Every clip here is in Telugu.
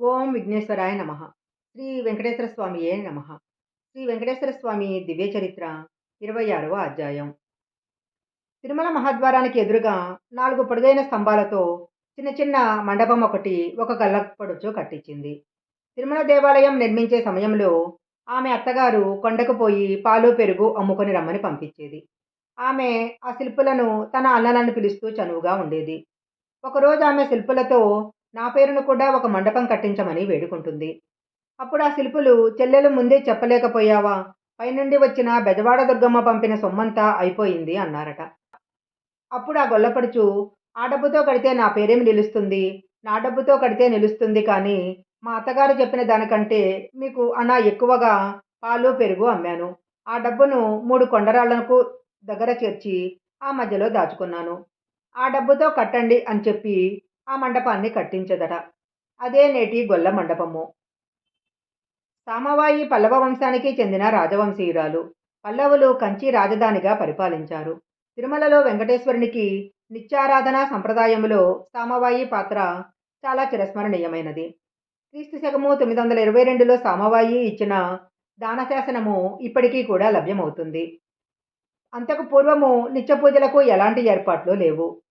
ఓం విఘ్నేశ్వరాయ నమ. శ్రీ వెంకటేశ్వర స్వామియే నమ. శ్రీ వెంకటేశ్వర స్వామి దివ్య చరిత్ర ఇరవై ఆరవ అధ్యాయం. తిరుమల మహాద్వారానికి ఎదురుగా నాలుగు పొడుగైన స్తంభాలతో చిన్న చిన్న మండపం ఒకటి ఒక గల్లపడుచు కట్టించింది. తిరుమల దేవాలయం నిర్మించే సమయంలో ఆమె అత్తగారు కొండకు పోయి పాలు పెరుగు అమ్ముకొని రమ్మని పంపించేది. ఆమె ఆ శిల్పులను తన అన్నలను పిలుస్తూ చనువుగా ఉండేది. ఒకరోజు ఆమె శిల్పులతో నా పేరును కూడా ఒక మండపం కట్టించమని వేడుకుంటుంది. అప్పుడు ఆ శిల్పులు చెల్లెలు ముందే చెప్పలేకపోయావా? పైనుండి వచ్చిన బెజవాడ దుర్గమ్మ పంపిన సొమ్మంతా అయిపోయింది అన్నారట. అప్పుడు ఆ గొల్లపడుచు ఆ డబ్బుతో కడితే నా పేరేం నిలుస్తుంది? నా డబ్బుతో కడితే నిలుస్తుంది కానీ మా అత్తగారు చెప్పిన దానికంటే మీకు అన్నా ఎక్కువగా పాలు పెరుగు అమ్మాను. ఆ డబ్బును మూడు కొండరాళ్ళకు దగ్గర చేర్చి ఆ మధ్యలో దాచుకున్నాను. ఆ డబ్బుతో కట్టండి అని చెప్పి ఆ మండపాన్ని కట్టించదట. అదే నేటి గొల్ల మండపము. సామవాయి పల్లవ వంశానికి చెందిన రాజవంశీయురాలు. పల్లవులు కంచి రాజధానిగా పరిపాలించారు. తిరుమలలో వెంకటేశ్వరునికి నిత్యారాధన సంప్రదాయములో సామవాయి పాత్ర చాలా చిరస్మరణీయమైనది. క్రీస్తు శకము తొమ్మిది వందల ఇరవై రెండులో సామవాయి ఇచ్చిన దానశాసనము ఇప్పటికీ కూడా లభ్యమవుతుంది. అంతకు పూర్వము నిత్య పూజలకు ఎలాంటి ఏర్పాట్లు లేవు.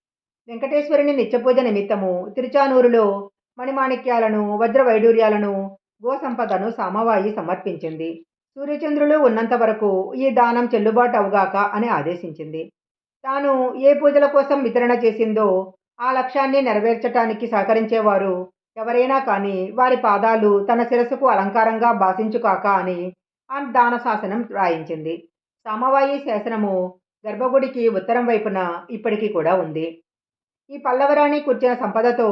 వెంకటేశ్వరుని నిత్యపూజ నిమిత్తము తిరుచానూరులో మణిమాణిక్యాలను వజ్ర వైడూర్యాలను గోసంపదను సామవాయి సమర్పించింది. సూర్యచంద్రులు ఉన్నంత వరకు ఈ దానం చెల్లుబాటు అవుగాక అని ఆదేశించింది. తాను ఏ పూజల కోసం వితరణ చేసిందో ఆ లక్ష్యాన్ని నెరవేర్చటానికి సహకరించేవారు ఎవరైనా కానీ వారి పాదాలు తన శిరస్సుకు అలంకారంగా భాషించుకాక అని ఆ దాన శాసనం రాయించింది. సామవాయి శాసనము గర్భగుడికి ఉత్తరం వైపున ఇప్పటికీ కూడా ఉంది. ఈ పల్లవరాణి కూర్చిన సంపదతో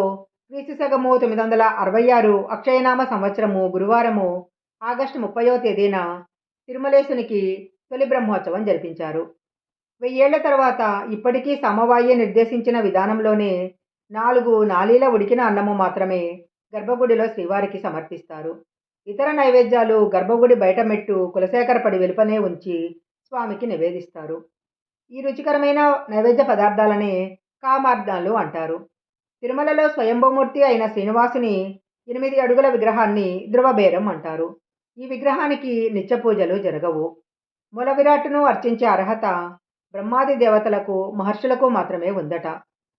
క్రీస్తు శకము తొమ్మిది వందల అరవై ఆరు అక్షయనామ సంవత్సరము గురువారము ఆగస్టు ముప్పయో తేదీన తిరుమలేశునికి తొలి బ్రహ్మోత్సవం జరిపించారు. వెయ్యేళ్ళ తర్వాత ఇప్పటికీ సమవాయ్య నిర్దేశించిన విధానంలోనే నాలుగు నాలీల ఉడికిన అన్నము మాత్రమే గర్భగుడిలో శ్రీవారికి సమర్పిస్తారు. ఇతర నైవేద్యాలు గర్భగుడి బయట మెట్టు కులశేఖరపడి వెలుపనే ఉంచి స్వామికి నివేదిస్తారు. ఈ రుచికరమైన నైవేద్య పదార్థాలనే కామార్దాలు అంటారు. తిరుమలలో స్వయంభూమూర్తి అయిన శ్రీనివాసుని ఎనిమిది అడుగుల విగ్రహాన్ని ధ్రువబేరం అంటారు. ఈ విగ్రహానికి నిత్య పూజలు జరగవు. మూల విరాట్ను అర్చించే అర్హత బ్రహ్మాది దేవతలకు మహర్షులకు మాత్రమే ఉందట.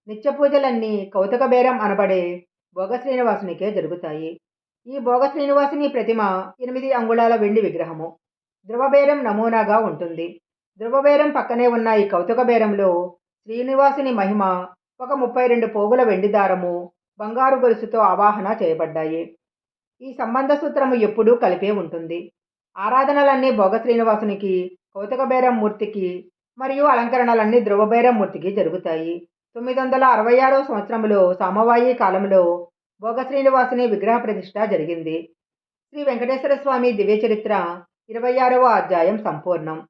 నిత్య పూజలన్నీ కౌతక బేరం అనబడే భోగ శ్రీనివాసునికే జరుగుతాయి. ఈ భోగ శ్రీనివాసుని ప్రతిమ ఎనిమిది అంగుళాల వెండి విగ్రహము. ధ్రువబేరం నమూనాగా ఉంటుంది. ధ్రువబేరం పక్కనే ఉన్న ఈ కౌతుక బేరంలో శ్రీనివాసుని మహిమ ఒక ముప్పై రెండు పోగుల వెండి దారము బంగారు గొలుసుతో ఆవాహన చేయబడ్డాయి. ఈ సంబంధ సూత్రము ఎప్పుడూ కలిపే ఉంటుంది. ఆరాధనలన్నీ భోగ శ్రీనివాసునికి కౌతుక మూర్తికి మరియు అలంకరణలన్నీ ధ్రువబేరం మూర్తికి జరుగుతాయి. తొమ్మిది వందల అరవై ఆరో సంవత్సరంలో సామవాయి కాలంలో భోగ శ్రీనివాసుని విగ్రహ ప్రతిష్ట జరిగింది. శ్రీ వెంకటేశ్వర స్వామి దివ్య చరిత్ర ఇరవై ఆరవ అధ్యాయం సంపూర్ణం.